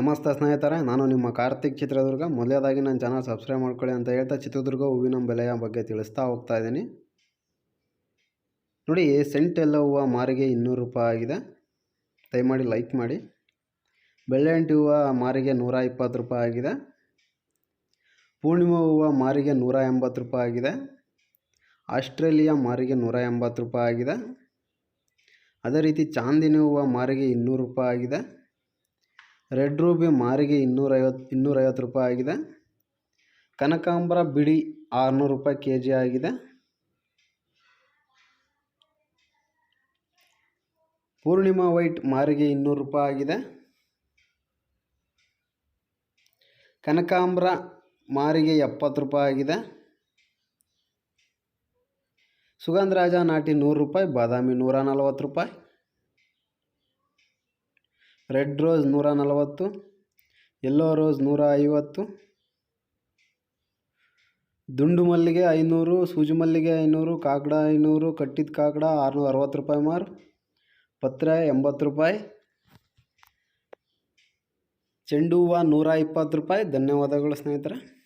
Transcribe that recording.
ನಮಸ್ತೆ ಸ್ನೇಹಿತರೆ, ನಾನು ನಿಮ್ಮ ಕಾರ್ತಿಕ್ ಚಿತ್ರದುರ್ಗ. ಮೊದಲೇದಾಗಿ ನನ್ನ ಚಾನಲ್ ಸಬ್ಸ್ಕ್ರೈಬ್ ಮಾಡ್ಕೊಳ್ಳಿ ಅಂತ ಹೇಳ್ತಾ ಚಿತ್ರದುರ್ಗ ಹೂವಿನ ಬೆಲೆಯ ಬಗ್ಗೆ ತಿಳಿಸ್ತಾ ಹೋಗ್ತಾ ಇದ್ದೀನಿ. ನೋಡಿ ಸೆಂಟ್ ಎಲ್ಲ ಹೂವು ಮಾರಿಗೆ ಇನ್ನೂರು ರೂಪಾಯಿ ಆಗಿದೆ. ದಯಮಾಡಿ ಲೈಕ್ ಮಾಡಿ. ಬೆಳ್ಳೆಂಟಿ ಹೂವು ಮಾರಿಗೆ ನೂರ ಇಪ್ಪತ್ತು ರೂಪಾಯಿ ಆಗಿದೆ. ಪೂರ್ಣಿಮಾ ಹೂವು ಮಾರಿಗೆ ನೂರ ಎಂಬತ್ತು ರೂಪಾಯಿ ಆಗಿದೆ. ಆಸ್ಟ್ರೇಲಿಯಾ ಮಾರಿಗೆ ನೂರ ಎಂಬತ್ತು ರೂಪಾಯಿ ಆಗಿದೆ. ಅದೇ ರೀತಿ ಚಾಂದಿನಿ ಹೂವು ಮಾರಿಗೆ ಇನ್ನೂರು ರೂಪಾಯಿ ಆಗಿದೆ. ರೆಡ್ ರೂಬಿ ಮಾರಿಗೆ ಇನ್ನೂರೈವತ್ತು ಇನ್ನೂರೈವತ್ತು ರೂಪಾಯಿ ಆಗಿದೆ. ಕನಕಾಂಬರ ಬಿಡಿ ಆರುನೂರು ರೂಪಾಯಿ ಕೆ ಜಿ ಆಗಿದೆ. ಪೂರ್ಣಿಮಾ ವೈಟ್ ಮಾರಿಗೆ ಇನ್ನೂರು ರೂಪಾಯಿ ಆಗಿದೆ. ಕನಕಾಂಬರ ಮಾರಿಗೆ ಎಪ್ಪತ್ತು ರೂಪಾಯಿ ಆಗಿದೆ. ಸುಗಂಧರಾಜ ನಾಟಿ ನೂರು ರೂಪಾಯಿ, ಬಾದಾಮಿ ನೂರ ನಲವತ್ತು ರೂಪಾಯಿ. ರೆಡ್ ರೋಸ್ ನೂರ ನಲವತ್ತು, ಯೆಲ್ಲೋ ರೋಸ್ ನೂರ ಐವತ್ತು, ದುಂಡು ಮಲ್ಲಿಗೆ ಐನೂರು, ಸೂಜಿ ಮಲ್ಲಿಗೆ ಐನೂರು, ಕಾಕಡ ಐನೂರು, ಕಟ್ಟಿದ ಕಾಕಡ ಆರುನೂರ ಅರವತ್ತು ರೂಪಾಯಿ ಮಾರು. ಪತ್ರೆ ಎಂಬತ್ತು ರೂಪಾಯಿ. ಚೆಂಡು ಹೂವು ನೂರ ಇಪ್ಪತ್ತು ರೂಪಾಯಿ. ಧನ್ಯವಾದಗಳು ಸ್ನೇಹಿತರೆ.